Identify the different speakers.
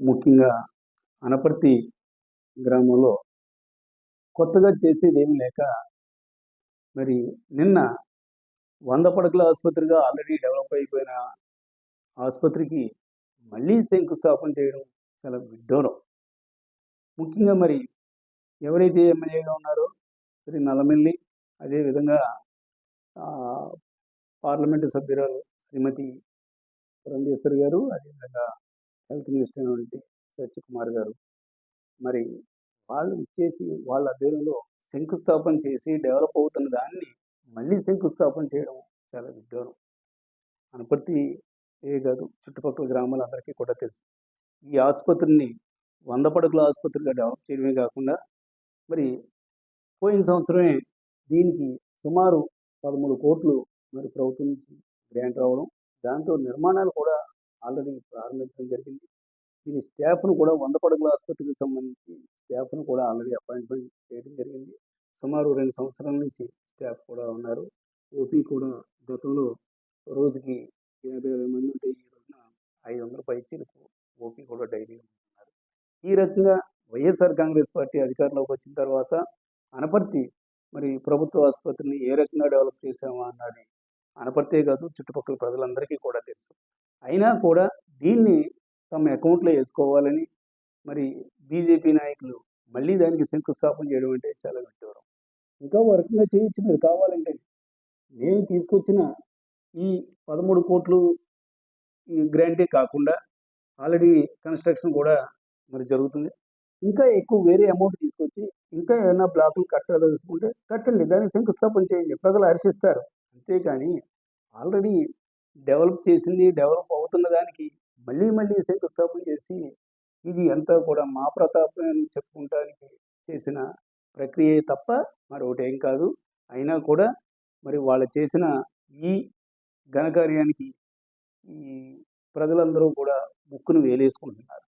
Speaker 1: ముఖ్యంగా అనపర్తి గ్రామంలో కొత్తగా చేసేది ఏమి లేక మరి నిన్న వంద పడకల ఆసుపత్రిగా ఆల్రెడీ డెవలప్ అయిపోయిన ఆసుపత్రికి మళ్ళీ శంకుస్థాపన చేయడం చాలా విడ్డూరం ముఖ్యంగా మరి ఎవరైతే ఎమ్మెల్యేగా ఉన్నారో శ్రీ నల్లమిల్లి అదేవిధంగా పార్లమెంటు సభ్యురాలు శ్రీమతి పురంధేశ్వరి గారు అదేవిధంగా హెల్త్ మినిస్టర్ అయినటువంటి సత్యకుమార్ గారు. మరి వాళ్ళు ఇచ్చేసి వాళ్ళ అధ్యయనంలో శంకుస్థాపన చేసి డెవలప్ అవుతున్న దాన్ని మళ్ళీ శంకుస్థాపన చేయడం చాలా విడ్డూరం. అనపర్తి ఏ కాదు చుట్టుపక్కల గ్రామాలందరికీ కూడా తెలుసు. ఈ ఆసుపత్రిని వంద పడకల ఆసుపత్రిగా డెవలప్ చేయడమే కాకుండా మరి పోయిన సంవత్సరమే దీనికి సుమారు పదమూడు కోట్లు మరి ప్రభుత్వం నుంచి గ్రాంట్ రావడం దాంతో నిర్మాణాలు కూడా ఆల్రెడీ ప్రారంభించడం జరిగింది. దీని స్టాఫ్ను కూడా వంద పడకల ఆసుపత్రికి సంబంధించి స్టాఫ్ను కూడా ఆల్రెడీ అపాయింట్మెంట్ చేయడం జరిగింది. సుమారు రెండు సంవత్సరాల నుంచి స్టాఫ్ కూడా ఉన్నారు. ఓపీ కూడా గతంలో రోజుకి యాభై అరవై మంది ఉంటే ఈ రోజున ఐదు వందల పైచీలకు ఓపీ కూడా డైలీ ఉన్నారు. ఈ రకంగా వైఎస్ఆర్ కాంగ్రెస్ పార్టీ అధికారంలోకి వచ్చిన తర్వాత అనపర్తి మరి ప్రభుత్వ ఆసుపత్రిని ఏ రకంగా డెవలప్ చేసామా అన్నది అనపర్తే కాదు చుట్టుపక్కల ప్రజలందరికీ కూడా తెలుసు. అయినా కూడా దీన్ని తమ అకౌంట్లో వేసుకోవాలని మరి బీజేపీ నాయకులు మళ్ళీ దానికి శంకుస్థాపన చేయడం అంటే చాలా విడ్డూరం ఇంకా వర్గంగా చేయొచ్చు మీరు కావాలంటే. నేను తీసుకొచ్చిన ఈ పదమూడు కోట్లు గ్రాంటే కాకుండా ఆల్రెడీ కన్స్ట్రక్షన్ కూడా మరి జరుగుతుంది. ఇంకా ఎక్కువ వేరే అమౌంట్ తీసుకొచ్చి ఇంకా ఏమైనా బ్లాకులు కట్టాలనుకుంటే కట్టండి దానికి శంకుస్థాపన చేయండి. ప్రజలు హర్షిస్తారు. అంతేకాని ఆల్రెడీ డెవలప్ చేసింది డెవలప్ అవుతున్న దానికి మళ్ళీ మళ్ళీ శంకుస్థాపన చేసి ఇది అంతా కూడా మా ప్రతాపం అని చెప్పుకుంటానికి చేసిన ప్రక్రియ తప్ప మరొకటి ఏం కాదు. అయినా కూడా మరి వాళ్ళు చేసిన ఈ ఘనకార్యానికి ఈ ప్రజలందరూ కూడా ముక్కును వేలేసుకుంటున్నారు.